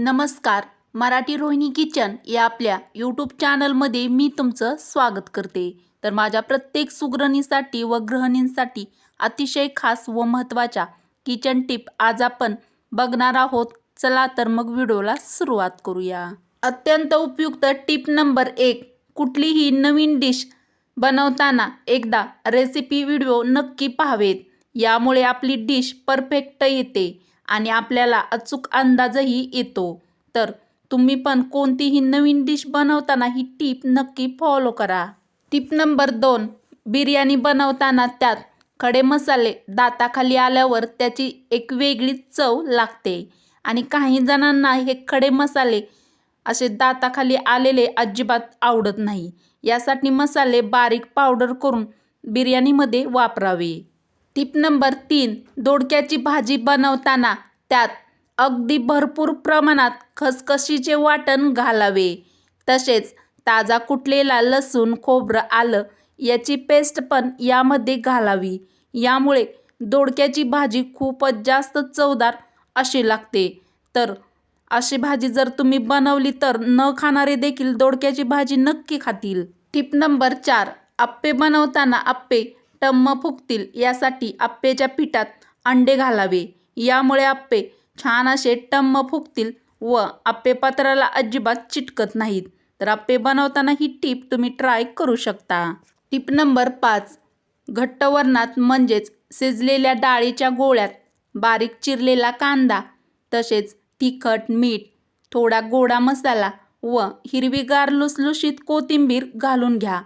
नमस्कार मराठी रोहिणी किचन या आपल्या यूट्यूब चॅनलमध्ये मी तुमचं स्वागत करते. तर माझ्या प्रत्येक सुगरणीसाठी व गृहिणींसाठी अतिशय खास व महत्त्वाच्या किचन टिप आज आपण बघणार आहोत. चला तर मग व्हिडिओला सुरुवात करूया. अत्यंत उपयुक्त टिप नंबर एक कुठलीही नवीन डिश बनवताना एकदा रेसिपी व्हिडिओ नक्की पाहावेत. यामुळे आपली डिश परफेक्ट येते. आणि आपल्याला अचूक अंदाजही येतो. तर तुम्ही पण कोणतीही नवीन डिश बनवताना ही टीप नक्की फॉलो करा. टीप नंबर दोन बिर्याणी बनवताना त्यात खडे मसाले दाताखाली आल्यावर त्याची एक वेगळीच चव लागते. आणि काही जणांना हे खडे मसाले असे दाताखाली आलेले अजिबात आवडत नाही. यासाठी मसाले बारीक पावडर करून बिर्याणीमध्ये वापरावे. टिप नंबर तीन दोडक्याची भाजी बनवताना त्यात अगदी भरपूर प्रमाणात खसखशीचे वाटण घालावे. तसेच ताजा कुटलेला लसूण खोबरं आलं याची पेस्ट पण यामध्ये घालावी. यामुळे दोडक्याची भाजी खूपच जास्त चवदार अशी लागते. तर अशी भाजी जर तुम्ही बनवली तर न खाणारे देखील दोडक्याची भाजी नक्की खातील. टिप नंबर चार आप्पे बनवताना आप्पे टम्म फुगतील यासाठी आप्पेच्या पिठात अंडे घालावे. यामुळे आप्पे छान असे टम्म फुगतील व आप्पे पात्राला अजिबात चिटकत नाहीत. तर आप्पे बनवताना ही टीप तुम्ही ट्राय करू शकता. टीप नंबर पाच. घट्ट वरणात म्हणजेच शिजलेल्या डाळीच्या गोळ्यात बारीक चिरलेला कांदा तसेच तिखट मीठ थोडा गोडा मसाला व हिरवीगार लुसलुशीत कोथिंबीर घालून घ्या.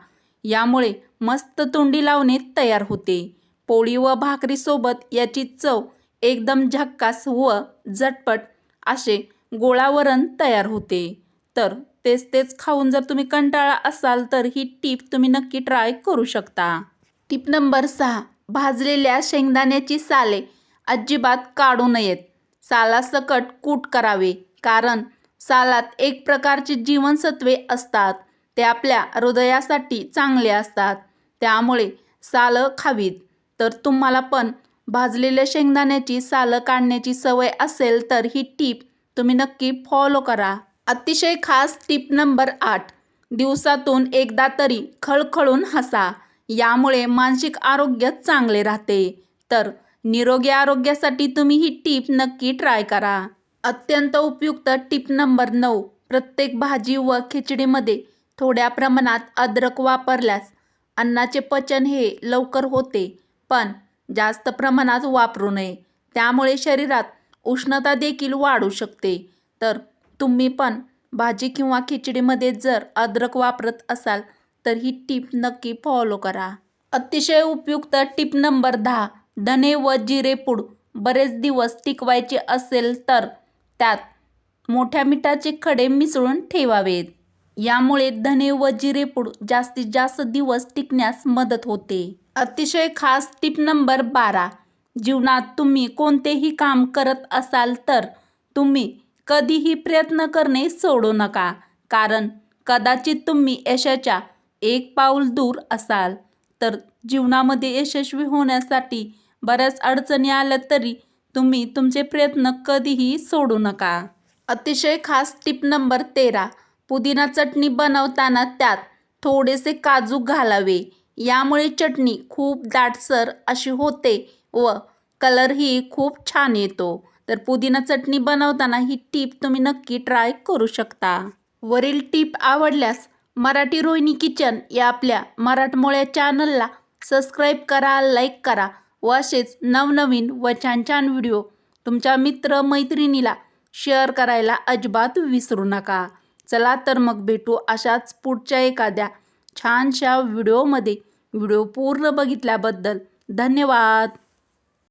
यामुळे मस्त तोंडी लावणे तयार होते. पोळी व भाकरीसोबत याची चव एकदम झक्कास व झटपट असे गोळावरण तयार होते. तर तेच तेच खाऊन जर तुम्ही कंटाळा असाल तर ही टीप तुम्ही नक्की ट्राय करू शकता. टिप नंबर सहा भाजलेल्या शेंगदाण्याची साले अजिबात काढू नयेत. सालासकट कूट करावे कारण सालात एक प्रकारची जीवनसत्वे असतात. ते आपल्या हृदयासाठी चांगले असतात. त्यामुळे सालं खावीत. तर तुम्हाला पण भाजलेल्या शेंगदाण्याची सालं काढण्याची सवय असेल तर ही टीप तुम्ही नक्की फॉलो करा. अतिशय खास टीप नंबर आठ दिवसातून एकदा तरी खळखळून हसा. यामुळे मानसिक आरोग्य चांगले राहते. तर निरोगी आरोग्यासाठी तुम्ही ही टीप नक्की ट्राय करा. अत्यंत उपयुक्त टीप नंबर नऊ प्रत्येक भाजी व खिचडीमध्ये थोड्या प्रमाणात अद्रक वापरल्यास अन्नाचे पचन हे लवकर होते. पण जास्त प्रमाणात वापरू नये. त्यामुळे शरीरात उष्णता देखील वाढू शकते. तर तुम्ही पण भाजी किंवा खिचडीमध्ये जर अद्रक वापरत असाल तर ही टीप नक्की फॉलो करा. अतिशय उपयुक्त टीप नंबर दहा धने व जिरेपूड बरेच दिवस टिकवायचे असेल तर त्यात मोठ्या मिठाचे खडे मिसळून ठेवावेत. यामुळे धने व जिरेपूड जास्तीत जास्त दिवस टिकण्यास मदत होते. अतिशय खास टिप नंबर बारा. जीवनात तुम्ही कोणतेही काम करत असाल तर तुम्ही कधीही प्रयत्न करणे सोडू नका. कारण कदाचित तुम्ही यशाच्या एक पाऊल दूर असाल. तर जीवनामध्ये यशस्वी होण्यासाठी बऱ्याच अडचणी आल्या तरी तुम्ही तुमचे प्रयत्न कधीही सोडू नका. अतिशय खास टिप नंबर तेरा. पुदिना चटणी बनवताना त्यात थोडेसे काजू घालावे. यामुळे चटणी खूप दाटसर अशी होते व कलरही खूप छान येतो. तर पुदिना चटणी बनवताना ही टीप तुम्ही नक्की ट्राय करू शकता. वरील टीप आवडल्यास मराठी रोहिणी किचन या आपल्या मराठमोळ्या चॅनलला सबस्क्राईब करा लाईक करा व असेच नवनवीन व छान छान व्हिडिओ तुमच्या मित्र मैत्रिणीला शेअर करायला अजिबात विसरू नका. चला तर मग भेटू अशाच पुढच्या एखाद्या छानशा व्हिडिओमध्ये व्हिडिओ पूर्ण बघितल्याबद्दल धन्यवाद.